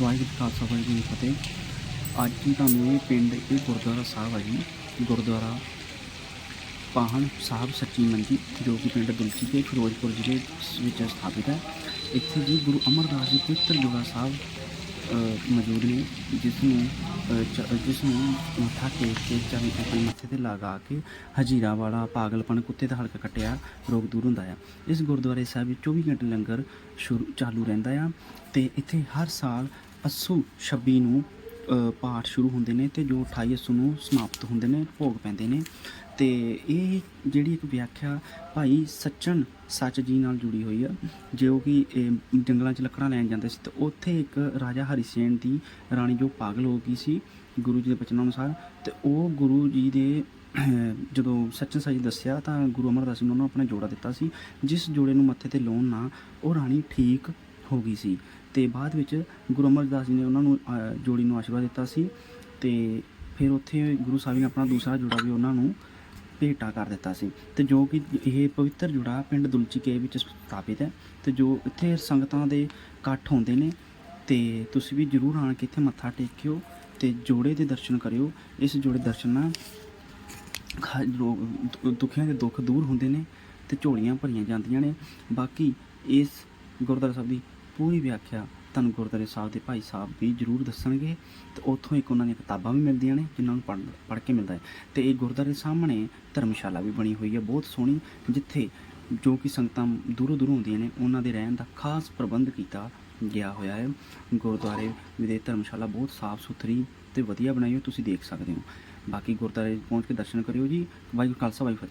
ਵਾਹਿਗੁਰੂ ਖਾਲਸਾ, ਵਾਹਿਗੁਰੂ ਜੀ ਫਤਿਹ। ਅੱਜ ਜੀ ਤੁਹਾਨੂੰ ਇਹ ਪਿੰਡ, ਇਹ ਗੁਰਦੁਆਰਾ ਸਾਹਿਬ ਹੈ ਜੀ। ਗੁਰਦੁਆਰਾ ਪਾਹਣ ਸਾਹਿਬ ਸੱਚੀ ਮੰਜੀ, ਜੋ ਕਿ ਪਿੰਡ ਦੁਲਚੀ ਦੇ ਫਿਰੋਜ਼ਪੁਰ ਜ਼ਿਲ੍ਹੇ ਵਿੱਚ ਸਥਾਪਿਤ ਹੈ। ਇੱਥੇ ਜੀ ਗੁਰੂ ਅਮਰਦਾਸ ਜੀ ਪਵਿੱਤਰ ਜੋੜਾ ਸਾਹਿਬ ਮੌਜੂਦ ਨੇ ਜਿਸ ਨੂੰ ਚ- ਜਿਸ ਨੂੰ ਮੱਥਾ ਟੇਕ ਕੇ ਚਾਹੇ ਆਪਣੇ ਮੱਥੇ ਤੇ ਲਗਾ ਕੇ ਹਜੀਰਾ ਵਾਲਾ ਪਾਗਲਪਣ ਕੁੱਤੇ ਦਾ ਹਲਕਾ ਕੱਟਿਆ ਰੋਗ ਦੂਰ ਹੁੰਦਾ ਆ। ਇਸ ਗੁਰਦੁਆਰੇ ਸਾਹਿਬ ਵਿੱਚ 24 ਘੰਟੇ ਲੰਗਰ ਸ਼ੁਰੂ, ਚਾਲੂ ਰਹਿੰਦਾ ਆ ਤੇ ਇੱਥੇ ਹਰ ਸਾਲ ਅੱਸੂ 26 ਨੂੰ ਪਾਠ ਸ਼ੁਰੂ ਹੁੰਦੇ ਨੇ ਤੇ ਜੋ 28 ਅੱਸੂ ਨੂੰ ਸਮਾਪਤ ਹੁੰਦੇ ਨੇ, ਭੋਗ ਪੈਂਦੇ ਨੇ। ਤੇ ਇਹ ਜਿਹੜੀ ਇੱਕ ਵਿਆਖਿਆ ਭਾਈ ਸੱਚਨ ਸੱਚ ਜੀ ਨਾਲ ਜੁੜੀ ਹੋਈ ਆ, ਜੋ ਕਿ, ਇਹ, ਜੰਗਲਾਂ 'ਚ ਲੱਕੜਾਂ ਲੈਣ ਜਾਂਦੇ ਸੀ ਤੇ ਉੱਥੇ ਇੱਕ ਰਾਜਾ ਹਰੀਸੇਨ ਦੀ ਰਾਣੀ ਜੋ ਪਾਗਲ ਹੋ ਗਈ ਸੀ, ਗੁਰੂ ਜੀ ਦੇ ਬਚਨਾਂ ਅਨੁਸਾਰ। ਤੇ ਉਹ ਗੁਰੂ ਜੀ ਦੇ ਜਦੋਂ ਸੱਚਨ ਸੱਚ ਦੱਸਿਆ ਤਾਂ ਗੁਰੂ ਅਮਰਦਾਸ ਜੀ ਨੇ ਉਹਨਾਂ ਨੂੰ ਆਪਣਾ ਜੋੜਾ ਦਿੱਤਾ ਸੀ। ਜਿਸ ਜੋੜੇ ਨੂੰ ਮੱਥੇ ਤੇ ਲਾਉਣ ਨਾਲ ਉਹ ਰਾਣੀ ਠੀਕ ਹੋ ਗਈ ਸੀ। ਤੇ ਬਾਅਦ ਵਿੱਚ ਗੁਰੂ ਅਮਰਦਾਸ ਜੀ ਨੇ ਉਹਨਾਂ ਨੂੰ ਜੋੜੀ ਨੂੰ ਆਸ਼ੀਰਵਾਦ ਦਿੱਤਾ ਸੀ ਤੇ ਫਿਰ ਉੱਥੇ ਗੁਰੂ ਸਾਹਿਬ ਨੇ ਆਪਣਾ ਦੂਸਰਾ ਜੋੜਾ ਵੀ ਉਹਨਾਂ ਨੂੰ ਭੇਟਾ ਕਰ ਦਿੱਤਾ ਸੀ। ਤੇ ਜੋ ਕਿ ਇਹ ਪਵਿੱਤਰ ਜੋੜਾ ਪਿੰਡ ਦੁਲਚੀਕੇ ਵਿੱਚ ਸਥਾਪਿਤ ਹੈ। ਤੇ ਜੋ ਇੱਥੇ ਸੰਗਤਾਂ ਦੇ ਇਕੱਠ ਹੁੰਦੇ ਨੇ, ਤੇ ਤੁਸੀਂ ਵੀ ਜਰੂਰ ਆਣ ਕੇ ਇੱਥੇ ਮੱਥਾ ਟੇਕਿਓ ਤੇ ਜੋੜੇ ਦੇ ਦਰਸ਼ਨ ਕਰਿਓ। ਇਸ ਜੋੜੇ ਦਰਸ਼ਨ ਨਾਲ ਖਾ- ਰੋਗ, ਦੁ- ਦੇ ਦੁੱਖ ਦੂਰ ਹੁੰਦੇ ਨੇ ਤੇ ਝੋਲੀਆਂ ਭਰੀਆਂ ਜਾਂਦੀਆਂ ਨੇ। ਬਾਕੀ ਇਸ ਗੁਰਦੁਆਰਾ ਸਾਹਿਬ ਦੀ ਪੂਰੀ ਵਿਆਖਿਆ, ਤੁਹਾਨੂੰ ਗੁਰਦੁਆਰੇ ਸਾਹਿਬ ਦੇ ਭਾਈ ਸਾਹਿਬ ਵੀ ਜਰੂਰ ਦੱਸਣਗੇ। ਤੇ ਉੱਥੋਂ ਇੱਕ ਉਹਨਾਂ ਦੀਆਂ ਕਿਤਾਬਾਂ ਵੀ ਮਿਲਦੀਆਂ ਨੇ, ਜਿਨ੍ਹਾਂ ਨੂੰ ਪੜ੍ਹ ਪੜ੍ਹ ਕੇ ਮਿਲਦਾ ਹੈ। ਤੇ ਇਹ ਗੁਰਦੁਆਰੇ ਸਾਹਮਣੇ ਧਰਮਸ਼ਾਲਾ ਵੀ ਬਣੀ ਹੋਈ ਹੈ, ਬਹੁਤ ਸੋਹਣੀ, ਜਿੱਥੇ ਜੋ ਕਿ ਸੰਗਤਾਂ ਦੂਰੋਂ ਦੂਰੋਂ ਆਉਂਦੀਆਂ ਨੇ, ਉਹਨਾਂ ਦੇ ਰਹਿਣ ਦਾ ਖਾਸ ਪ੍ਰਬੰਧ ਕੀਤਾ ਗਿਆ ਹੋਇਆ ਹੈ। ਗੁਰਦੁਆਰੇ ਦੇ ਧਰਮਸ਼ਾਲਾ ਬਹੁਤ ਸਾਫ਼ ਸੁਥਰੀ ਤੇ ਵਧੀਆ ਬਣਾਈ ਹੋਈ ਤੁਸੀਂ ਦੇਖ ਸਕਦੇ ਹੋ। ਬਾਕੀ ਗੁਰਦੁਆਰੇ ਪਹੁੰਚ ਕੇ ਦਰਸ਼ਨ ਕਰਿਓ ਜੀ। ਵਾਹਿਗੁਰੂ ਖਾਲਸਾ, ਵਾਹਿਗੁਰੂ ਫਤਿਹ।